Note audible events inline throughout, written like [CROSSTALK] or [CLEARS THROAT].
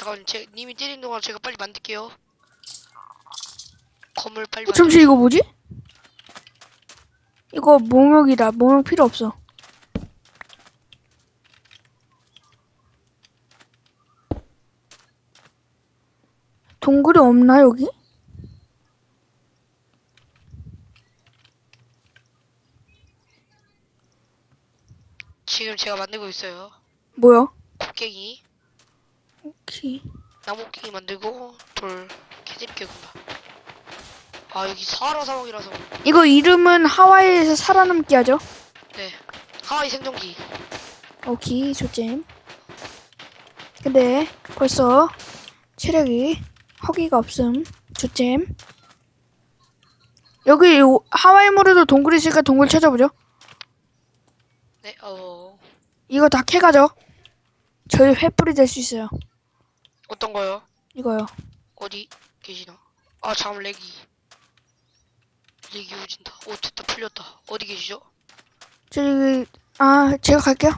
잠깐 제 님이 때리는 동안 제가 빨리 만들게요. 건물 빨리 어, 잠시 이거 뭐지? 이거 목욕이다. 목욕 필요 없어. 동굴이 없나 여기? 지금 제가 만들고 있어요. 뭐야? 곡괭이, 오케이. 나무 곡괭이 만들고 돌 캐드릴게요 금방. 아 여기 사하라 사막이라서 이거 이름은 하와이에서 살아남기 하죠? 네 하와이 생존기. 오케이, 좋잼. 근데 벌써 체력이 허기가 없음. 좋잼. 여기 오- 하와이 모르도 동굴 있으니까 동굴 찾아보죠. 네 어. 이거 다 캐가죠. 저희 횃불이 될 수 있어요. 어떤 거요? 이거요. 어디 계시나? 아 잠 렉이 렉이 오진다. 오 됐다 풀렸다. 어디 계시죠? 저기 아 제가 갈게요.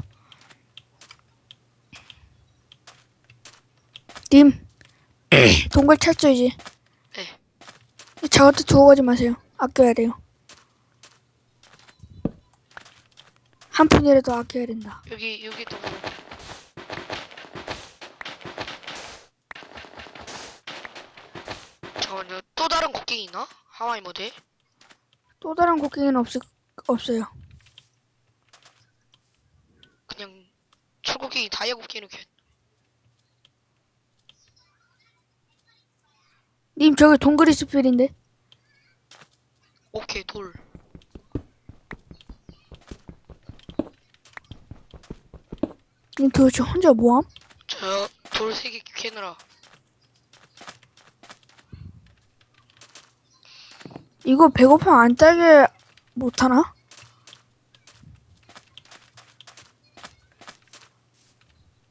님 [CLEARS THROAT] 동굴 찾죠 이제. 네. 저한테 두고 가지 마세요. 아껴야 돼요. 한 푼이라도 아껴야 된다. 여기 여기 또 뭐. 잠깐만요. 또 다른 곡괭이 있나? 하와이 모델? 또 다른 곡괭이는 없 없어요. 그냥 철곡괭이 다이아 곡괭이로 캐. 님 저기 동굴이 스필인데. 오케이 돌. 님 도대체 혼자 뭐함? 저 돌 세 개 캐느라. 이거 배고프면 안 따게 못하나?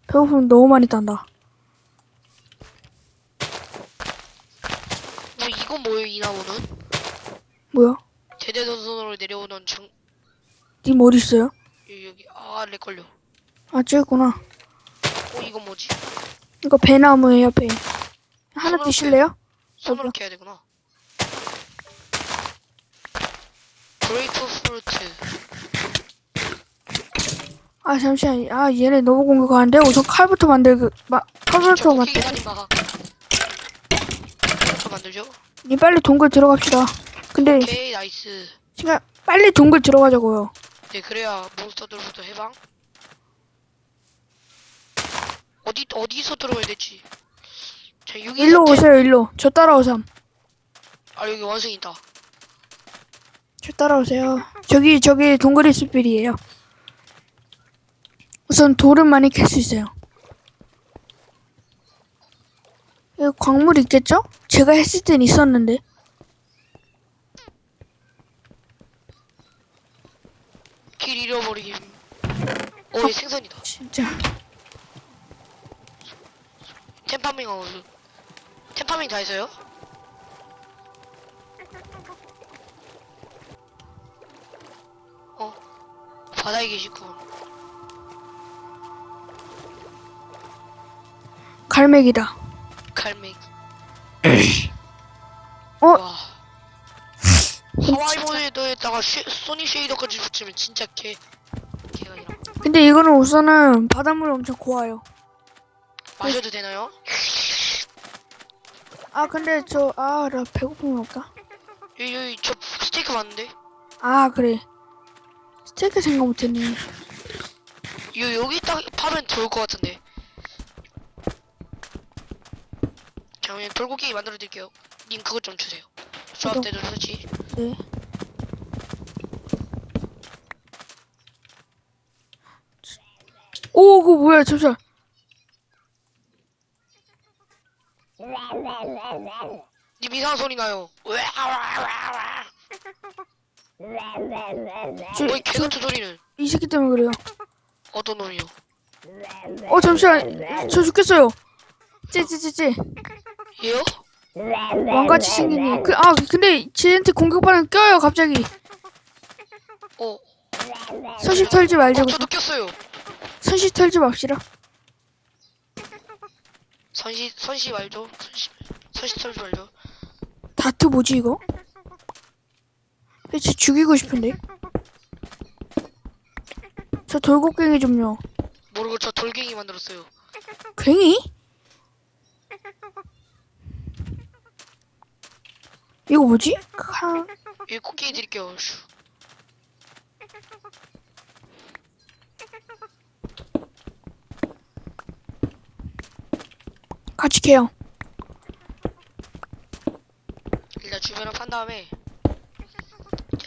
배고프면 너무 많이 딴다. 뭐 이건 뭐예요 이 나무는? 뭐야? 대대손손으로 내려오는 정님 어디 있어요? 여기 여기 아렉 걸려. 아, 저기 있구나. 어 이건 뭐지? 이거 배나무예요, 배. 하나 손으로 드실래요? 손으로. 캐야 되구나. 프루트. 아, 잠시만. 아, 얘네 너무 공격하는데? 우선 칼부터 만들고, 마, 칼부터 만들. 곡괭이 마. 더 만들죠? 님 빨리 동굴 들어갑시다. 근데, 오케이 나이스. 시간, 빨리 동굴 들어가자고요. 네 그래야 몬스터들부터 해방. 어디 어디서 들어가야 되지? 자 여기 일로 오세요, 일로. 저 따라오삼. 아 여기 원숭이 있다. 저 따라오세요. 저기, 저기 동굴이 숲길이에요. 우선 돌은 많이 캘 수 있어요. 여기 광물 있겠죠? 제가 했을 땐 있었는데. 길 잃어버림. 어얘 생선이다. 진짜. 템파밍 하고 템파밍 다 했어요? 바다에 계시군. 갈매기다. 갈매기. 어? 와. [LAUGHS] 하와이 모델에다가 쉐, 소니 쉐이더까지 붙이면 진짜 개 개가 이랑 근데 이거는 우선은 바닷물 엄청 고와요. 마셔도 되나요? 아 근데 저 아 나 배고픔이 없다. 여기 여기 저 스테이크 맞는데? 아 그래. 스테이크 생각 못했네. 요 여기 딱 파면 좋을 것 같은데. 자 그냥 돌고기 만들어 드릴게요. 님 그것 좀 주세요. 조합 때도 좋지. 네. 오 그거 뭐야 잠시만. 님 이상한 소리 나요. 저, 뭐이 개 저, 같은 소리는 이 새끼 때문에 그래요. 어떤 놈이요? 어 잠시만. 저 죽겠어요. 찌찌찌찌. 얘요? 왕같이 생긴 애. 그, 아 근데 쟤한테 공격받으면 껴요 갑자기. 어. 서식 털지 말자고. 어 저도 꼈어요. 서식 털지 맙시다. 선시 선시 말죠. 선시 선시 선시 말죠. 다트 뭐지 이거? 대체 죽이고 싶은데. 저 돌고갱이 좀요. 모르고 저 돌갱이 만들었어요. 괭이? 이거 뭐지? 칼. 여기 코끼리 드릴게요. 슈. 같이 캐요. 일단 주변을 판 다음에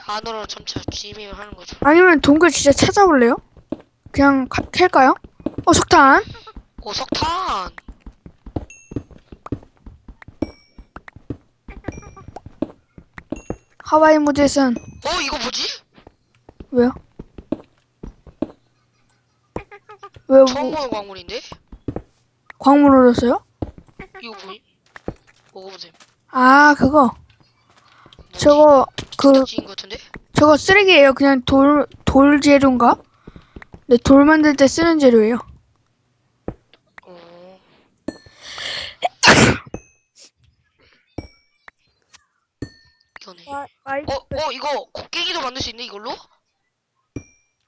안으로 점차 진입을 하는 거죠. 아니면 동굴 진짜 찾아볼래요? 그냥 가, 캘까요? 어 석탄. 오 석탄. 하와이 무드에선 어 이거 뭐지? 왜요? 왜요? 처음 뭐, 보는 광물인데? 광물 얻었어요? 이거 뭐니? 먹어보세요. 아 그거 저거 그것 같은데? 저거 쓰레기예요. 그냥 돌 돌 재료인가? 네, 돌 만들 때 쓰는 재료예요. 어. [LAUGHS] 이거네. 어, 어, 이거 곡괭이도 만들 수 있네, 이걸로?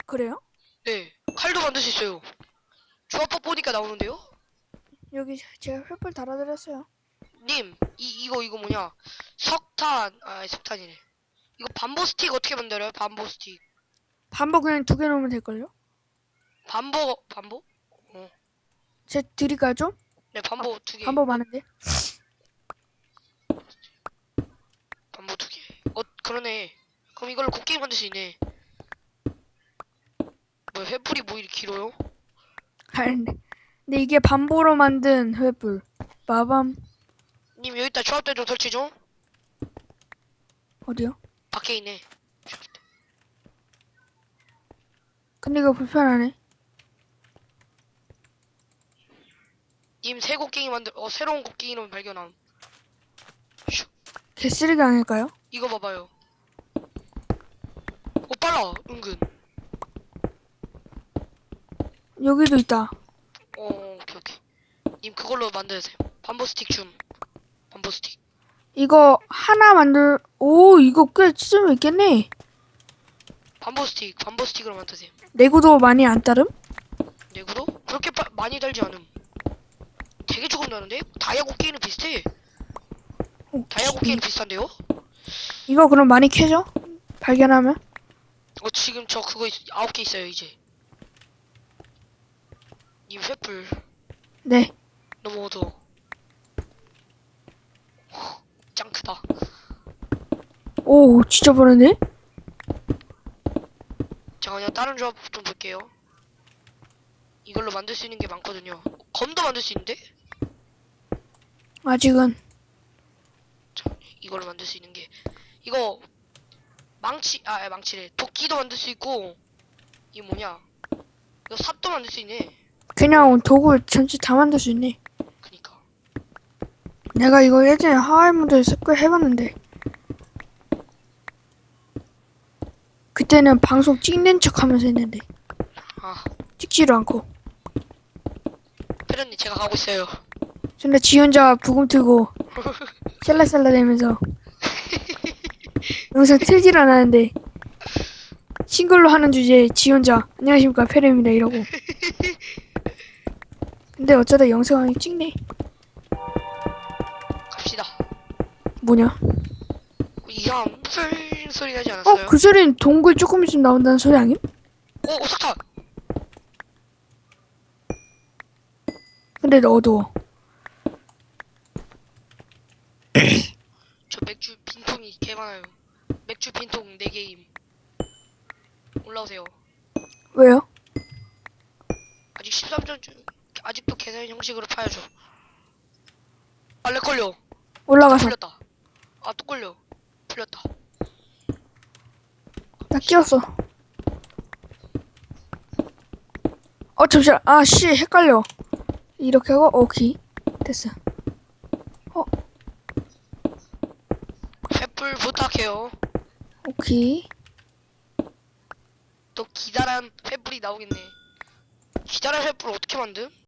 그래요? 네. 칼도 만들 수 있어요. 조합법 보니까 나오는데요? 여기 제가 횃불 달아드렸어요. 님, 이, 이거, 이거 뭐냐. 석탄, 아, 석탄이네. 이거 반보 스틱 어떻게 만들어요? 반보 스틱. 반복 그냥 두 개 넣으면 될걸요? 반보, 반보? 제 드릴까요 좀? 네, 반보 두 개. 반복 많은데? 반보 두 개. 어, 그러네. 그럼 이걸로 곡괭이 만들 수 있네. 뭐야, 횃불이 뭐 이렇게 길어요? 아닌데. 근데 이게 반보로 만든 횃불. 마밤 님, 여기다 조합대 좀 설치 좀. 어디요? 밖에 있네. 조합대. 근데 이거 불편하네. 님, 새 곡괭이 만들, 어, 새로운 곡괭이로 발견함. 슉. 개쓰레기 아닐까요? 이거 봐봐요. 오, 빨라, 은근. 여기도 있다. 어, 오케이, 오케이. 님, 그걸로 만드세요. 반보 스틱 줌. 반보 스틱. 이거 하나 만들 오 이거 꽤 쓸모 있겠네. 반보 스틱, 반보 스틱으로 만드세요. 내구도 많이 안 따름? 내구도? 그렇게 빠, 많이 달지 않음. 되게 조금 나는데? 다이아 곡괭이는 비슷해. 오, 다이아 곡괭이는 비슷한데요? 이거 그럼 많이 캐죠? 발견하면? 어, 지금 저 그거 있- 아홉 개 있어요, 이제. 님, 횃불. 네. 너무 어두워. 헉, 짱 크다. 오 진짜? 제가 그냥 다른 조합 좀 볼게요. 이걸로 만들 수 있는 게 많거든요. 검도 만들 수 있는데? 아직은 자, 이걸로 만들 수 있는 게 이거 망치 아 아니, 망치래 도끼도 만들 수 있고 이 뭐냐 이거 삽도 만들 수 있네. 그냥 도구 전체 다 만들 수 있네. 내가 이거 예전에 하와이 무드에서 꽤 해봤는데. 그때는 방송 찍는 척 하면서 했는데. 아. 찍지도 않고. 페런님 제가 가고 있어요. 근데 지 혼자 부금 틀고 [LAUGHS] 샬라샬라 대면서 영상 틀질 않았는데 싱글로 하는 주제에 지 혼자 안녕하십니까 페레입니다 이러고. [LAUGHS] 근데 어쩌다 영상이 찍네 뭐냐 이상한 무슨 소리 나지 않았어요? 어 그 소리는 동굴 조금 있으면 나온다는 소리 아님? 오, 오 석탄. 근데 어두워 저 맥주 빈통이 개 많아요. 맥주 빈통 4개임. 올라오세요. 왜요? 아직 13전 중 아직도 계산 형식으로 파야죠. 빨래 걸려. 올라가서 풀렸다. 아, 또 걸려. 풀렸다. 나 끼웠어 어 잠시만 아 씨 헷갈려 이렇게 하고 오케이 됐어 횃불 부탁해요. 오케이 또 기다란 횃불이 나오겠네. 기다란 횃불 어떻게 만듦?